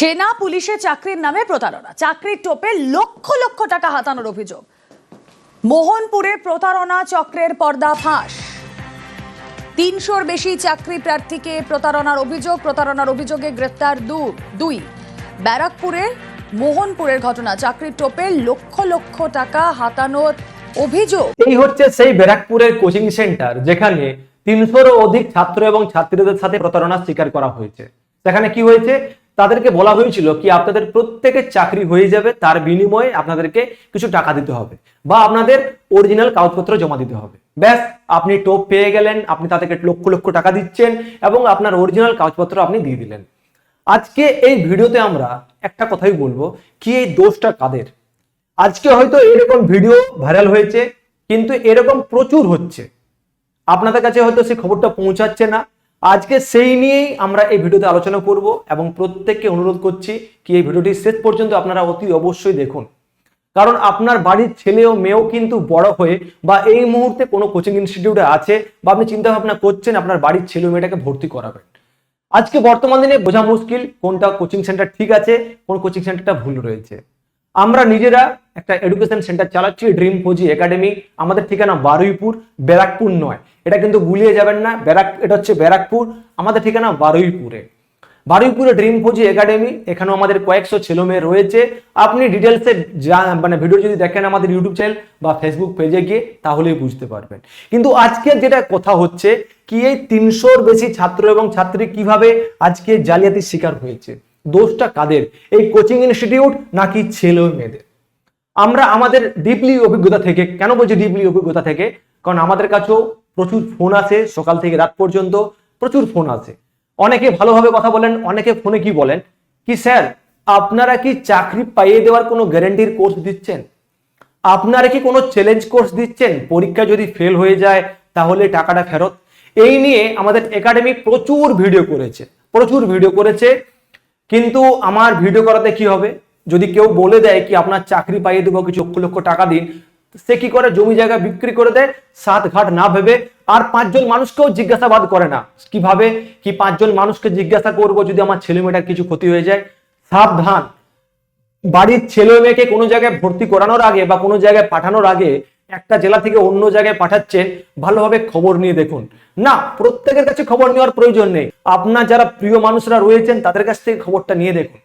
সেনা পুলিশে চাকরির নামে প্রতারণা। চাকরির টোপে লক্ষ লক্ষ টাকা হাতানোর অভিযোগ। মোহনপুরে প্রতারণা চক্রের পর্দা ফাঁস। তিনশোর বেশি চাকরি প্রার্থীকে প্রতারণার অভিযোগ। প্রতারণার অভিযোগে গ্রেফতার দু, দুই। ব্যারাকপুরে মোহনপুরের ঘটনা। চাকরির টোপে লক্ষ লক্ষ টাকা হাতানোর অভিযোগ। এই হচ্ছে সেই ব্যারাকপুরের কোচিং সেন্টার, যেখানে তিনশোরও অধিক ছাত্র এবং ছাত্রীদের সাথে প্রতারণার শিকার করা হয়েছে। সেখানে কি হয়েছে? তাদেরকে বলা হয়েছিল কি আপনাদের প্রত্যেকের চাকরি হয়ে যাবে, তার বিনিময়ে আপনাদেরকে কিছু টাকা দিতে হবে বা আপনাদের অরিজিনাল কাগজপত্র জমা দিতে হবে। ব্যাস, আপনি টোপ পেয়ে গেলেন, আপনি তাদেরকে লক্ষ লক্ষ টাকা দিচ্ছেন এবং আপনার অরিজিনাল কাগজপত্র আপনি দিয়ে দিলেন। আজকে এই ভিডিওতে আমরা একটা কথাই বলব, কি এই দোষটা কাদের? আজকে হয়তো এরকম ভিডিও ভাইরাল হয়েছে, কিন্তু এরকম প্রচুর হচ্ছে। আপনাদের কাছে হয়তো সেই খবরটা পৌঁছাচ্ছে না আজকে সেই নিয়েই আমরা এই ভিডিওতে আলোচনা করব এবং প্রত্যেককে অনুরোধ করছি কি এই ভিডিওটি শেষ পর্যন্ত আপনারা অতি অবশ্যই দেখুন। কারণ আপনার বাড়ির ছেলে ও মেয়েও কিন্তু বড় হয়ে বা এই মুহূর্তে কোনো কোচিং ইনস্টিটিউটে আছে বা আপনি চিন্তা ভাবনা করছেন আপনার বাড়ির ছেলে মেয়েটাকে ভর্তি করাবেন। আজকে বর্তমান দিনে বোঝা মুশকিল কোনটা কোচিং সেন্টার ঠিক আছে, কোন কোচিং সেন্টারটা ভুল রয়েছে। আমরা নিজেরা একটা এডুকেশন সেন্টার চালাচ্ছি, ড্রিম ফৌজি একাডেমি। আমাদের ঠিকানা বারুইপুর, ব্যারাকপুর নয়। এটা কিন্তু গুলিয়ে যাবেন না। ব্যারাক, এটা হচ্ছে ব্যারাকপুর, আমাদের ঠিকানা বারুইপুরে। বারুইপুরে ড্রিম ফৌজি একাডেমি, এখানেও আমাদের কয়েকশো ছেলে মেয়ে রয়েছে। আপনি ডিটেলসে যা মানে ভিডিও যদি দেখেন আমাদের ইউটিউব চ্যানেল বা ফেসবুক পেজে গিয়ে, তাহলেই বুঝতে পারবেন। কিন্তু আজকে যেটা কথা হচ্ছে, কি এই তিনশোর বেশি ছাত্র এবং ছাত্রী কীভাবে আজকে জালিয়াতির শিকার হয়েছে? দোষটা কাদের? এই কোচিং ইনস্টিটিউট নাকি ছেলে মেয়েদের আমরা আমাদের ডিপলি অভিজ্ঞতা থেকে, কেন বলছি ডিপলি অভিজ্ঞতা থেকে? কারণ আমাদের কাছেও প্রচুর ফোন আসে সকাল থেকে রাত পর্যন্ত প্রচুর ফোন আসে অনেকে ভালোভাবে কথা বলেন, অনেকে ফোনে কি বলেন? কি স্যার, আপনারা কি চাকরি পাইয়ে দেওয়ার কোনো গ্যারেন্টির কোর্স দিচ্ছেন? আপনারা কি কোনো চ্যালেঞ্জ কোর্স দিচ্ছেন? পরীক্ষা যদি ফেল হয়ে যায়, তাহলে টাকাটা ফেরত। এই নিয়ে আমাদের একাডেমি প্রচুর ভিডিও করেছে, প্রচুর ভিডিও করেছে। কিন্তু আমার ভিডিও করাতে কি হবে? যদি কেউ বলে দেয় কি আপনার চাকরি পাইয়ে দেবো, কিছু লক্ষ লক্ষ টাকা দিন সে কি করে জমি জায়গা বিক্রি করে দেয়? সাত ঘাট না ভেবে। আর পাঁচজন মানুষকেও জিজ্ঞাসাবাদ করে না। কীভাবে? কি পাঁচজন মানুষকে জিজ্ঞাসা করব যদি আমার ছেলে মেয়েটার কিছু ক্ষতি হয়ে যায়? সাবধান। বাড়ির ছেলে মেয়েকে কোনো জায়গায় ভর্তি করানোর আগে বা কোনো জায়গায় পাঠানোর আগে একটা জেলা থেকে অন্য জায়গায় পাঠাচ্ছেন, ভালোভাবে খবর নিয়ে দেখুন। না, প্রত্যেকের কাছে খবর নেওয়ার প্রয়োজন নেই। আপনার যারা প্রিয় মানুষরা রয়েছেন, তাদের কাছ থেকে খবরটা নিয়ে দেখুন।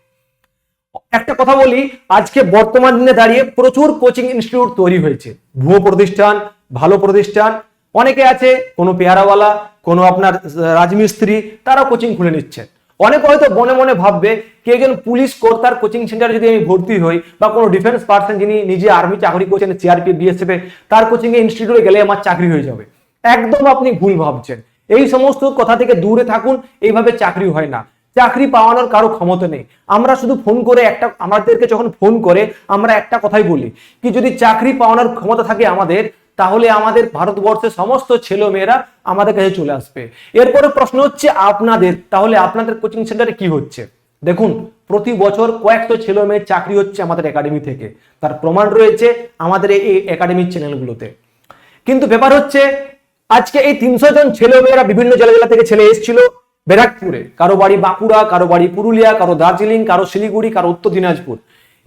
একটা কথা বলি, আজকে বর্তমান দিনে দাঁড়িয়ে প্রচুর কোচিং ইনস্টিটিউট তৈরি হয়েছে। ভুয়ো প্রতিষ্ঠান, ভালো প্রতিষ্ঠান, অনেকে আছে, কোনো পেয়ারাওয়ালা, কোনো আপনার রাজমিস্ত্রি তারা কোচিং খুলে নিচ্ছেন অনেকে হয়তো মনে মনে ভাববে, কে একজন পুলিশ কর্তার কোচিং সেন্টারে যদি আমি ভর্তি হই, বা কোনো ডিফেন্স পার্সন যিনি নিজে আর্মি চাকরি করছেন সিআরপি বিএসএফ তার কোচিং এ ইনস্টিটিউটে গেলে আমার চাকরি হয়ে যাবে। একদম আপনি ভুল ভাবছেন। এই সমস্ত কথা থেকে দূরে থাকুন, এইভাবে চাকরি হয় না। চাকরি পাওয়ানোর কারও ক্ষমতা নেই। আমরা শুধু ফোন করে একটা, আমাদেরকে যখন ফোন করে, আমরা একটা কথাই বলি কি, যদি চাকরি পাওয়ানোর ক্ষমতা থাকে আমাদের, তাহলে আমাদের ভারতবর্ষের সমস্ত ছেলে মেয়েরা আমাদের কাছে চলে আসবে। এরপরে প্রশ্ন হচ্ছে আপনাদের, তাহলে আপনাদের কোচিং সেন্টারে কি হচ্ছে? দেখুন, প্রতি বছর কয়েকশো ছেলে মেয়ের চাকরি হচ্ছে আমাদের একাডেমি থেকে। তার প্রমাণ রয়েছে আমাদের এই একাডেমির চ্যানেলগুলোতে কিন্তু ব্যাপার হচ্ছে, আজকে এই তিনশো জন ছেলে মেয়েরা বিভিন্ন জেলা জেলা থেকে ছেলে এসেছিল। ব্যারাকপুরে, কারও বাড়ি বাঁকুড়া, কারও বাড়ি পুরুলিয়া, কারও দার্জিলিং, কারও শিলিগুড়ি, কারও উত্তর দিনাজপুর।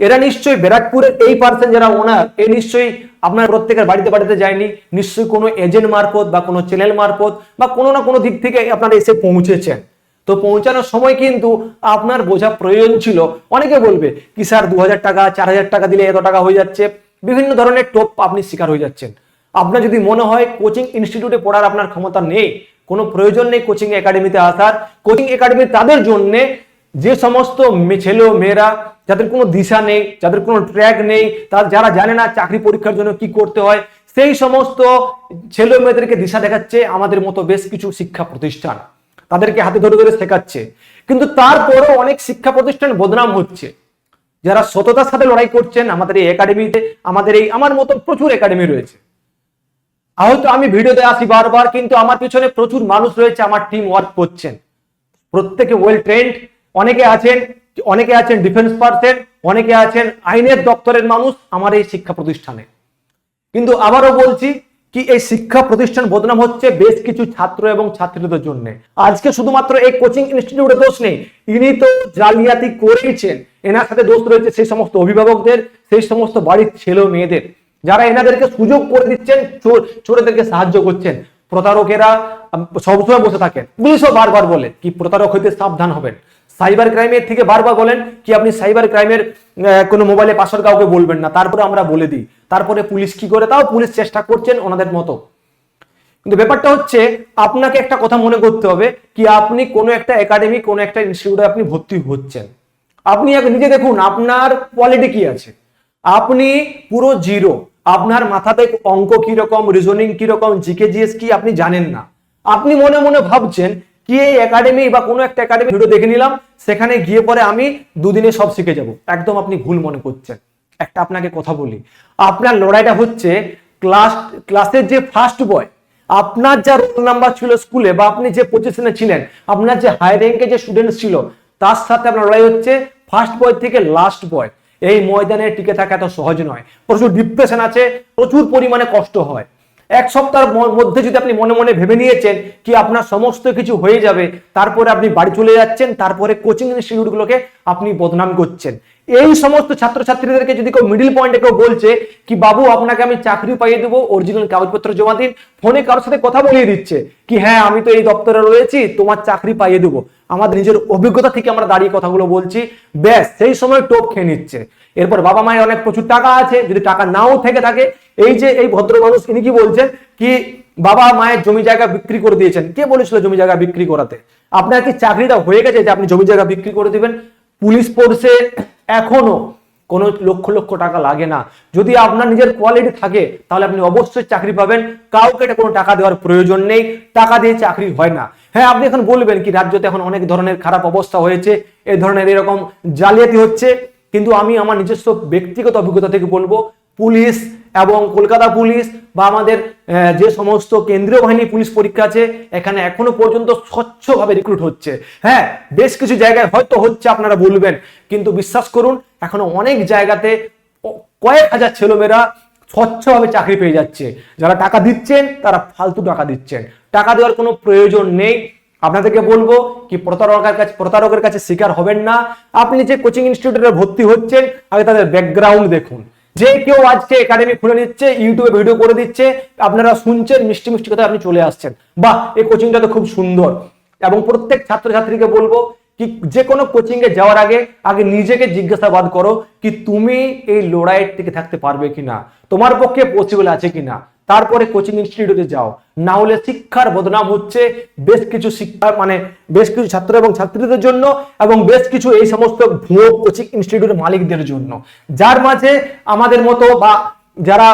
এরা নিশ্চয়ই ব্যারাকপুরের এই পার্সন যারা ওনার এ নিশ্চয়ই আপনার প্রত্যেকের বাড়িতে বাড়িতে যায়নি, নিশ্চয়ই কোনো এজেন্ট মারফত বা কোনো চ্যানেল মারফত বা কোনো না কোনো দিক থেকে আপনারা এসে পৌঁছেছেন। তো পৌঁছানোর সময় কিন্তু আপনার বোঝা প্রয়োজন ছিল। অনেকে বলবে, কি স্যার দু হাজার টাকা চার হাজার টাকা দিলে এত টাকা হয়ে যাচ্ছে? বিভিন্ন ধরনের টোপ আপনি শিকার হয়ে যাচ্ছেন। আপনার যদি মনে হয় কোচিং ইনস্টিটিউটে পড়ার আপনার ক্ষমতা নেই কোনো প্রয়োজন নেই কোচিং একাডেমিতে আসার। কোচিং একাডেমি তাদের জন্যে যে সমস্ত ছেলে মেয়েরা, যাদের কোনো দিশা নেই, যাদের কোনো ট্র্যাক নেই তার যারা জানে না চাকরি পরীক্ষার জন্য কি করতে হয়, সেই সমস্ত ছেলে মেয়েদেরকে দিশা দেখাচ্ছে আমাদের মতো বেশ কিছু শিক্ষা প্রতিষ্ঠান। তাদেরকে হাতে ধরে ধরে শেখাচ্ছে। কিন্তু তারপরও অনেক শিক্ষা প্রতিষ্ঠান বদনাম হচ্ছে। যারা সততার সাথে লড়াই করছেন, আমাদের এই একাডেমিতে, আমাদের এই, আমার মতো প্রচুর একাডেমি রয়েছে। হয়তো আমি ভিডিওতে আসি বারবার, কিন্তু আমার পিছনে প্রচুর মানুষ রয়েছে, আমার টিম ওয়ার্ক করছেন। প্রত্যেকে ওয়েল ট্রেন্ড অনেকে আছেন অনেকে আছেন ডিফেন্স পার্সন অনেকে আছেন আইনের দপ্তরের মানুষ আমার এই শিক্ষা প্রতিষ্ঠানে। কিন্তু আবারও বলছি কি এই শিক্ষা প্রতিষ্ঠান বদনাম হচ্ছে বেশ কিছু ছাত্র এবং ছাত্রীদের জন্য। আজকে শুধুমাত্র এই কোচিং ইনস্টিটিউটে দোষ নেই, ইনি তো জালিয়াতি করেইছেন। এনার সাথে দোষ রয়েছে সেই সমস্ত অভিভাবকদের, সেই সমস্ত বাড়ির ছেলে মেয়েদের যারা এনাদেরকে সুযোগ করে দিচ্ছেন, চোর চোরেদেরকে সাহায্য করছেন, প্রতারকেরা সবসময় বসে থাকেন। পুলিশও বারবার বলে কি প্রতারক হইতে সাবধান হবেন। সাইবার ক্রাইমের থেকে বারবার বলেন কি আপনি সাইবার ক্রাইমের কোনো মোবাইলে পাসওয়ার্ড কাউকে বলবেন না। তারপরে আমরা বলে দিই। তারপরে পুলিশ কি করে? তাও পুলিশ চেষ্টা করছেন ওনাদের মতো। কিন্তু ব্যাপারটা হচ্ছে, আপনাকে একটা কথা মনে করতে হবে কি আপনি কোনো একটা একাডেমি, কোনো একটা ইনস্টিটিউটে আপনি ভর্তি হচ্ছেন। আপনি নিজে দেখুন, আপনার কোয়ালিটি কি আছে? আপনি পুরো জিরো। আপনার মাথাতে অঙ্ক কীরকম রিজনিং কীরকম জিকে জিএস কি আপনি জানেন না। আপনি মনে মনে ভাবছেন, কি এই একাডেমি বা কোনো একটা একাডেমি ভিডিও দেখে নিলাম, সেখানে গিয়ে পরে আমি দুদিনে সব শিখে যাব। একদম আপনি ভুল মনে করছেন। একটা আপনাকে কথা বলি। আপনার লড়াইটা হচ্ছে ক্লাস ক্লাসের যে ফার্স্ট বয় আপনার যা রোল নাম্বার ছিল স্কুলে বা আপনি যে পজিশনে ছিলেন, আপনার যে হাই র্যাঙ্কে যে স্টুডেন্ট ছিল, তার সাথে আপনার লড়াই হচ্ছে ফার্স্ট বয় থেকে লাস্ট বয় এই ময়দানে টিকে থাকা এত সহজ নয়। প্রচুর ডিপ্রেশন আছে, প্রচুর পরিমাণে কষ্ট হয়। এক সপ্তাহের মধ্যে যদি আপনি মনে মনে ভেবে নিয়েছেন কি আপনার সমস্ত কিছু হয়ে যাবে, তারপরে আপনি বাড়ি চলে যাচ্ছেন, তারপরে কোচিং ইনস্টিটিউটগুলোকে আপনি বদনাম করছেন। এই সমস্ত ছাত্রছাত্রীদেরকে যদি কেউ মিডিল পয়েন্টে কেউ বলছে কি, বাবু, আপনাকে আমি চাকরি পাইয়ে দেবো অরিজিনাল কাগজপত্র জমা দিন। ফোনে কারোর সাথে কথা বলিয়ে দিচ্ছে কি হ্যাঁ আমি তো এই দপ্তরে রয়েছি, তোমার চাকরি পাইয়ে দেবো। আমাদের নিজের অভিজ্ঞতা থেকে আমরা দাঁড়িয়ে কথাগুলো বলছি। ব্যাস, সেই সময় টোপ খেয়ে নিচ্ছে। এরপর বাবা মায়ের অনেক প্রচুর টাকা আছে, যদি টাকা নাও থেকে থাকে, এই যে এই ভদ্র মানুষ, ইনি কি বলছেন কি, বাবা মায়ের জমি জায়গা বিক্রি করে দিয়েছেন। কে বলেছিল জমি জায়গা বিক্রি করাতে? আপনার কি চাকরিটা হয়ে গেছে যে আপনি জমি জায়গা বিক্রি করে দিবেন? পুলিশ ফোর্সে এখনও কোনো লক্ষ লক্ষ টাকা লাগে না। যদি আপনার নিজের কোয়ালিটি থাকে, তাহলে আপনি অবশ্যই চাকরি পাবেন। কাউকে এটা কোনো টাকা দেওয়ার প্রয়োজন নেই। টাকা দিয়ে চাকরি হয় না। হ্যাঁ আপনি এখন বলবেন কি, রাজ্যতে এখন অনেক ধরনের খারাপ অবস্থা হয়েছে, এ ধরনের এরকম জালিয়াতি হচ্ছে। কিন্তু আমি আমার নিজস্ব ব্যক্তিগত অভিজ্ঞতা থেকে বলব পুলিশ এবং কলকাতা পুলিশ বা আমাদের যে সমস্ত কেন্দ্রীয় বাহিনী পুলিশ পরীক্ষা আছে, এখানে এখনও পর্যন্ত স্বচ্ছভাবে রিক্রুট হচ্ছে। হ্যাঁ বেশ কিছু জায়গায় হয়তো হচ্ছে, আপনারা বলবেন। কিন্তু বিশ্বাস করুন, এখনও অনেক জায়গাতে কয়েক হাজার ছেলেমেয়েরা স্বচ্ছভাবে চাকরি পেয়ে যাচ্ছে। যারা টাকা দিচ্ছেন, তারা ফালতু টাকা দিচ্ছেন। টাকা দেওয়ার কোনো প্রয়োজন নেই। আপনাদেরকে বলব কি, প্রতারকের কাছে প্রতারকের কাছে শিকার হবেন না। আপনি যে কোচিং ইনস্টিটিউটে ভর্তি হচ্ছেন, আগে তাদের ব্যাকগ্রাউন্ড দেখুন। যে কেউ আজকে একাডেমি খুলে নিচ্ছে ইউটিউবে ভিডিও করে দিচ্ছে, আপনারা শুনছেন, মিষ্টি মিষ্টি কথা আপনি চলে আসছেন। বা এই কোচিংটা তো খুব সুন্দর। এবং প্রত্যেক ছাত্রছাত্রীকে বলব কি, যে কোনো কোচিং এ যাওয়ার আগে আগে নিজেকে জিজ্ঞাসাবাদ করো কি, তুমি এই লড়াইয়ের থেকে থাকতে পারবে কিনা? তোমার পক্ষে পসিবল আছে কিনা? তারপরে কোচিং ইনস্টিটিউটে যাও। না হলে শিক্ষার বদনাম হচ্ছে বেশ কিছু শিক্ষা মানে বেশ কিছু ছাত্র এবং ছাত্রীদের জন্য এবং বেশ কিছু এই সমস্ত ভুয়ো কোচিং ইনস্টিটিউটের মালিকদের জন্য। যার মাঝে আমাদের মতো বা যারা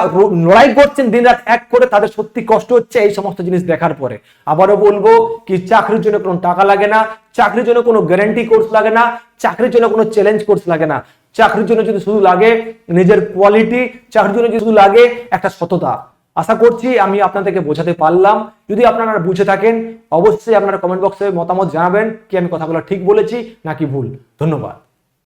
লড়াই করছেন দিন রাত এক করে, তাদের সত্যি কষ্ট হচ্ছে এই সমস্ত জিনিস দেখার পরে। আবারও বলব কি, চাকরির জন্য কোনো টাকা লাগে না, চাকরির জন্য কোনো গ্যারান্টি কোর্স লাগে না, চাকরির জন্য কোনো চ্যালেঞ্জ কোর্স লাগে না। চাকরির জন্য যদি শুধু লাগে নিজের কোয়ালিটি চাকরির জন্য যদি শুধু লাগে একটা সততা। আশা করছি আমি আপনাদেরকে বোঝাতে পারলাম। যদি আপনারা বুঝে থাকেন, অবশ্যই আপনারা কমেন্ট বক্সে মতামত জানাবেন, কি আমি কথাগুলো ঠিক বলেছি নাকি ভুল। ধন্যবাদ।